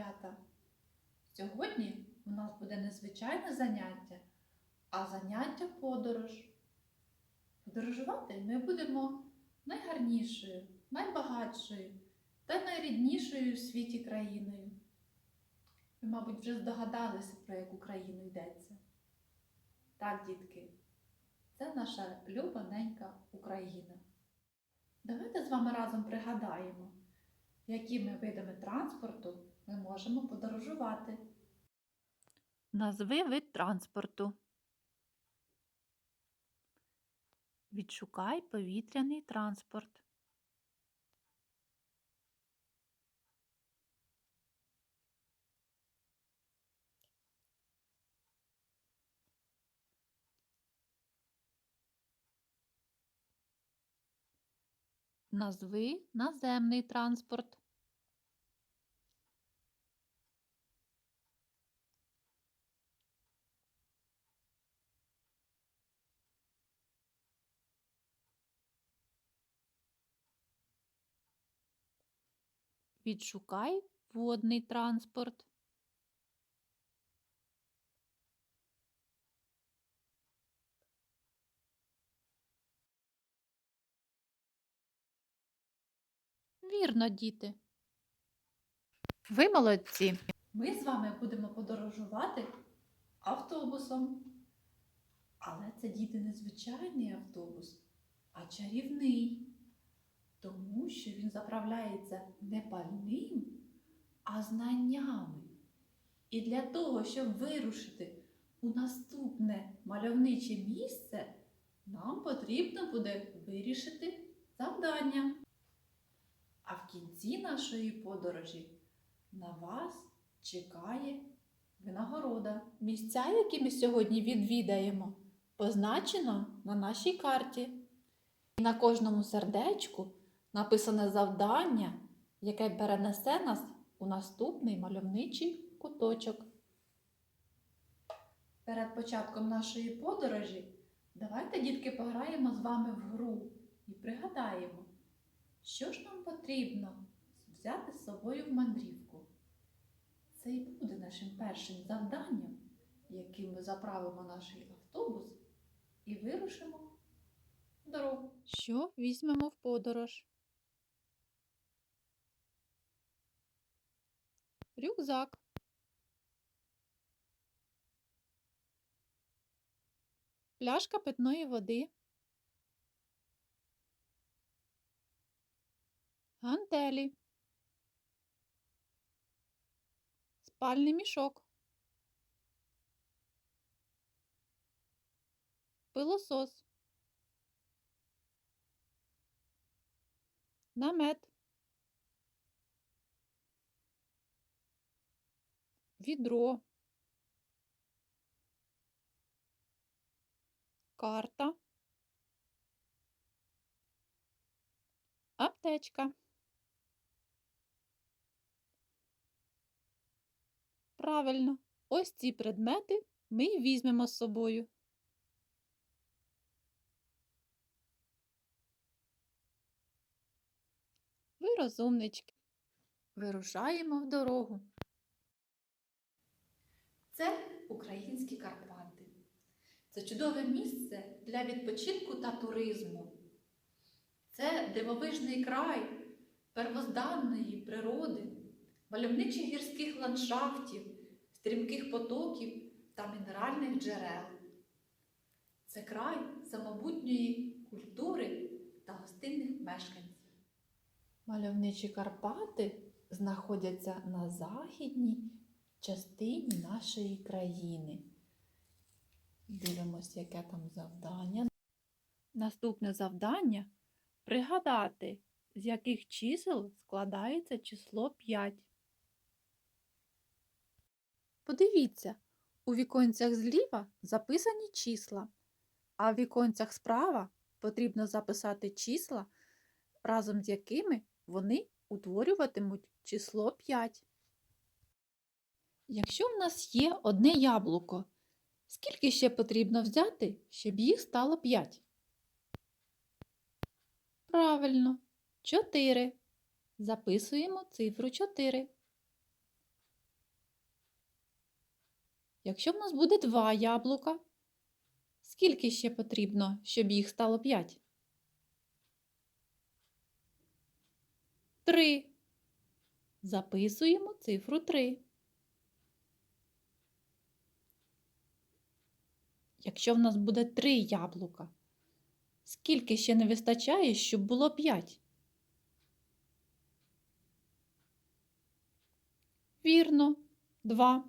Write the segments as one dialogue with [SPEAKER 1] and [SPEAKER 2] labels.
[SPEAKER 1] малята! Сьогодні у нас буде не звичайне заняття, а заняття подорож. Подорожувати ми будемо найгарнішою, найбагатшою та найріднішою в світі країною. Ви, мабуть, вже здогадалися, про яку країну йдеться. Так, дітки, це наша любоненька Україна. Давайте з вами разом пригадаємо, якими видами транспорту ми можемо подорожувати.
[SPEAKER 2] Назви вид транспорту. Відшукай повітряний транспорт. Назви наземний транспорт. Відшукай водний транспорт. Вірно, діти. Ви молодці.
[SPEAKER 1] Ми з вами будемо подорожувати автобусом. Але це діти не звичайний автобус, а чарівний. Тому що він заправляється не пальним, а знаннями. І для того, щоб вирушити у наступне мальовниче місце, нам потрібно буде вирішити завдання. А в кінці нашої подорожі на вас чекає винагорода. Місця, які ми сьогодні відвідаємо, позначено на нашій карті. І на кожному сердечку написане завдання, яке перенесе нас у наступний мальовничий куточок. Перед початком нашої подорожі давайте, дітки, пограємо з вами в гру і пригадаємо, що ж нам потрібно взяти з собою в мандрівку. Це і буде нашим першим завданням, яким ми заправимо наш автобус і вирушимо в дорогу.
[SPEAKER 2] Що візьмемо в подорож? Рюкзак. Пляшка питної води. Гантелі. Спальний мішок. Пилосос. Намет. Відро. Карта. Аптечка. Правильно, ось ці предмети ми й візьмемо з собою. Ви розумнички. Вирушаємо в дорогу.
[SPEAKER 1] Це українські Карпати. Це чудове місце для відпочинку та туризму. Це дивовижний край первозданної природи, мальовничих гірських ландшафтів, стрімких потоків та мінеральних джерел. Це край самобутньої культури та гостинних мешканців. Мальовничі Карпати знаходяться на західній частині нашої країни. Дивимось, яке там завдання.
[SPEAKER 2] Наступне завдання пригадати, з яких чисел складається число 5. Подивіться, у віконцях зліва записані числа, а в віконцях справа потрібно записати числа, разом з якими вони утворюватимуть число 5. Якщо в нас є одне яблуко, скільки ще потрібно взяти, щоб їх стало 5? Правильно, 4. Записуємо цифру 4. Якщо в нас буде два яблука, скільки ще потрібно, щоб їх стало п'ять? Три. Записуємо цифру 3. Якщо в нас буде три яблука, скільки ще не вистачає, щоб було 5? Вірно, 2.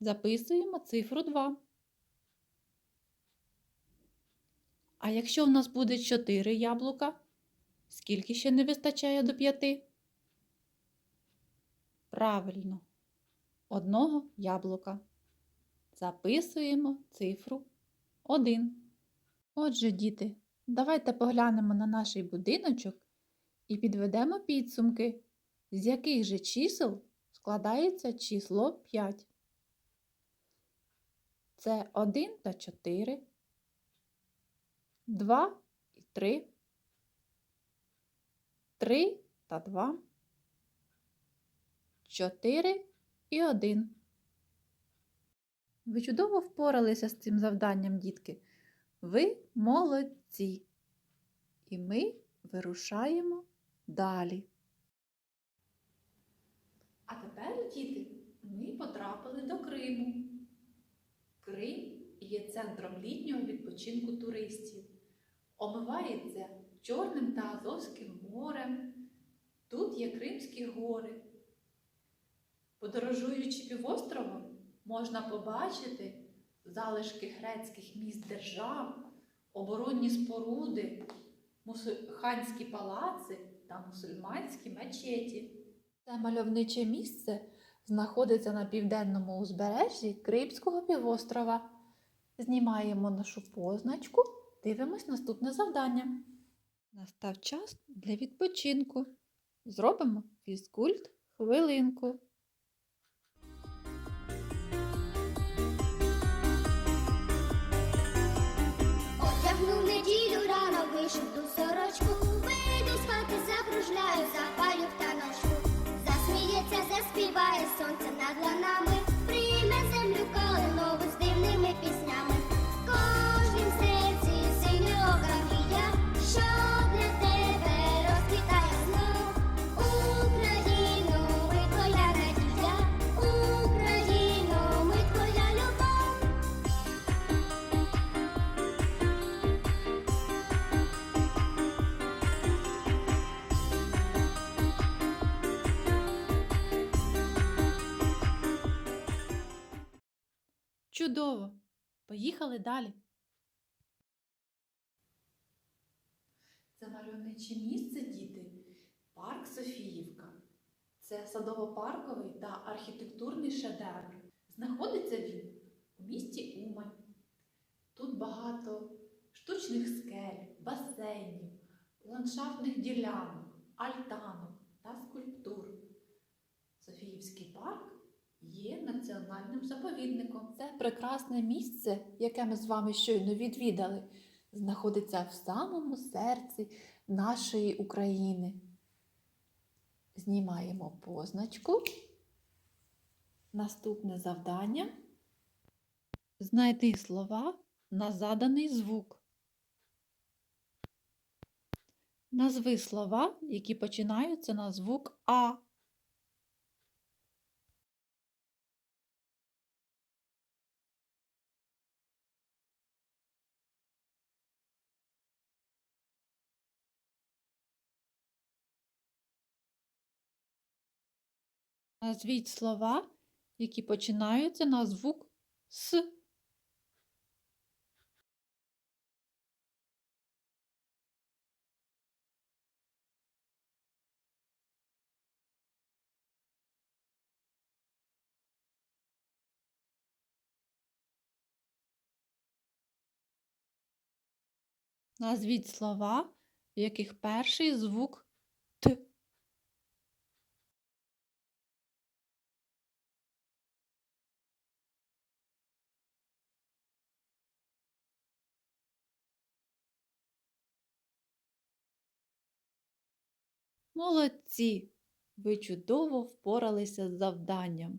[SPEAKER 2] Записуємо цифру 2. А якщо в нас буде 4 яблука, скільки ще не вистачає до 5? Правильно, одного яблука. Записуємо цифру 1. Отже, діти, давайте поглянемо на наш будиночок і підведемо підсумки, з яких же чисел складається число 5. Це 1 та 4, 2 і 3, 3 та 2, 4 і 1. Ви чудово впоралися з цим завданням, дітки. Ви молодці. І ми вирушаємо далі.
[SPEAKER 1] А тепер, діти, ми потрапили до Криму. Крим є центром літнього відпочинку туристів. Омивається Чорним та Азовським морем. Тут є Кримські гори. Подорожуючи півостровом, можна побачити залишки грецьких міст держав, оборонні споруди, мусульханські палаци та мусульманські мечеті. Це мальовниче місце знаходиться на південному узбережжі Крипського півострова. Знімаємо нашу позначку, дивимось наступне завдання.
[SPEAKER 2] Настав час для відпочинку. Зробимо фізкульт хвилинку.
[SPEAKER 3] Рано, вийшов сорочку,
[SPEAKER 2] Чудово! Поїхали далі.
[SPEAKER 1] Це мальовниче місце, діти, парк Софіївка. Це садово-парковий та архітектурний шедевр. Знаходиться він у місті Умань. Тут багато штучних скель, басейнів, ландшафтних ділянок, альтанок та скульптур. Софіївський парк є національним заповідником. Це прекрасне місце, яке ми з вами щойно відвідали, знаходиться в самому серці нашої України. Знімаємо позначку. Наступне завдання.
[SPEAKER 2] Знайди слова на заданий звук. Назви слова, які починаються на звук А. Назвіть слова, які починаються на звук С. Назвіть слова, в яких перший звук Молодці! Ви чудово впоралися з завданням.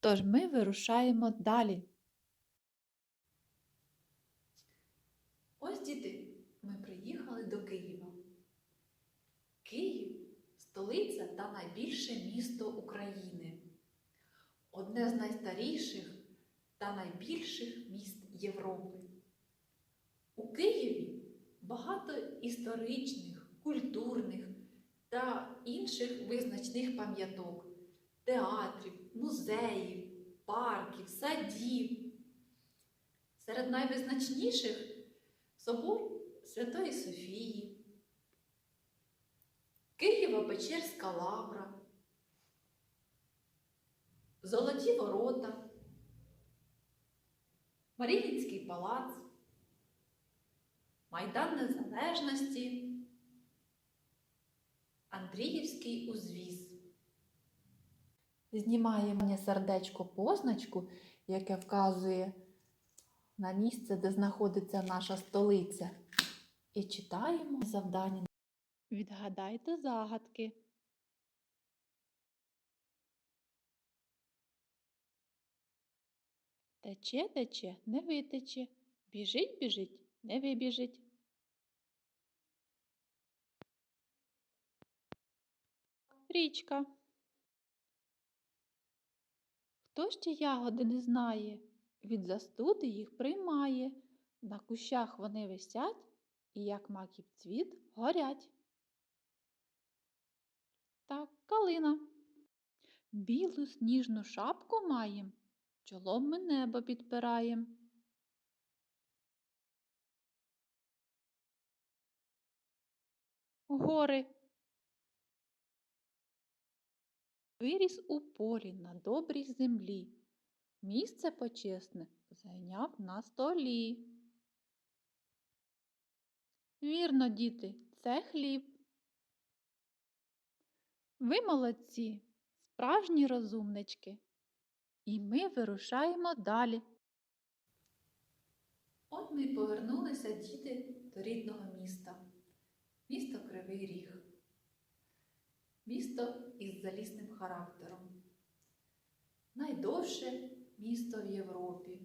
[SPEAKER 2] Тож ми вирушаємо далі.
[SPEAKER 1] Ось діти, ми приїхали до Києва. Київ столиця та найбільше місто України. Одне з найстаріших та найбільших міст Європи. У Києві багато історичних, культурних та інших визначних пам'яток, театрів, музеїв, парків, садів. Серед найвизначніших собор Святої Софії, Києво-Печерська лавра, Золоті ворота, Маріїнський палац, Майдан Незалежності, Андріївський узвіз.
[SPEAKER 2] Знімаємо сердечко позначку, яке вказує на місце, де знаходиться наша столиця. І читаємо завдання. Відгадайте загадки. Тече, тече, не витече. Біжить, біжить, не вибіжить. Річка. Хто ще ягоди не знає, від застуди їх приймає. На кущах вони висять і, як маків цвіт, горять. Так, калина. Білу сніжну шапку маєм, чолом ми небо підпираєм. Гори. Виріс у полі на добрій землі. Місце почесне зайняв на столі. Вірно, діти, це хліб. Ви молодці, справжні розумнички. І ми вирушаємо далі.
[SPEAKER 1] От ми й повернулися діти до рідного міста, місто Кривий Ріг, місто із залізним характером, найдовше місто в Європі.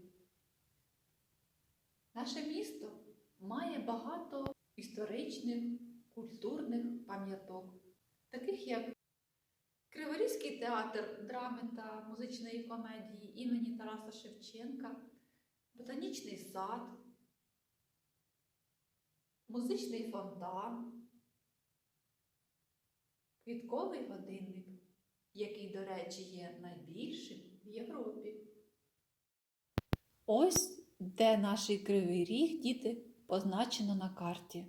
[SPEAKER 1] Наше місто має багато історичних, культурних пам'яток, таких як Криворізький театр драми та музичної комедії імені Тараса Шевченка, Ботанічний сад, музичний фонтан, квітковий годинник, який, до речі, є найбільшим в Європі.
[SPEAKER 2] Ось де наш кривий ріг, діти, позначено на карті.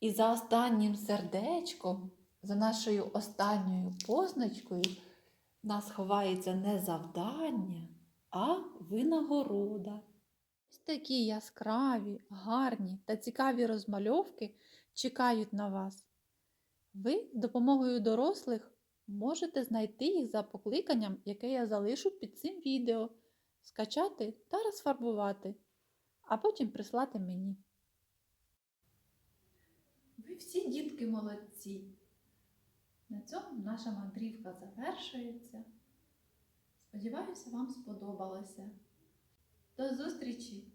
[SPEAKER 2] І за останнім сердечком, за нашою останньою позначкою, нас ховається не завдання, а винагорода. Ось такі яскраві, гарні та цікаві розмальовки чекають на вас. Ви допомогою дорослих можете знайти їх за покликанням, яке я залишу під цим відео, скачати та розфарбувати, а потім прислати мені.
[SPEAKER 1] Ви всі дітки молодці. На цьому наша мандрівка завершується. Сподіваюся, вам сподобалося. До зустрічі!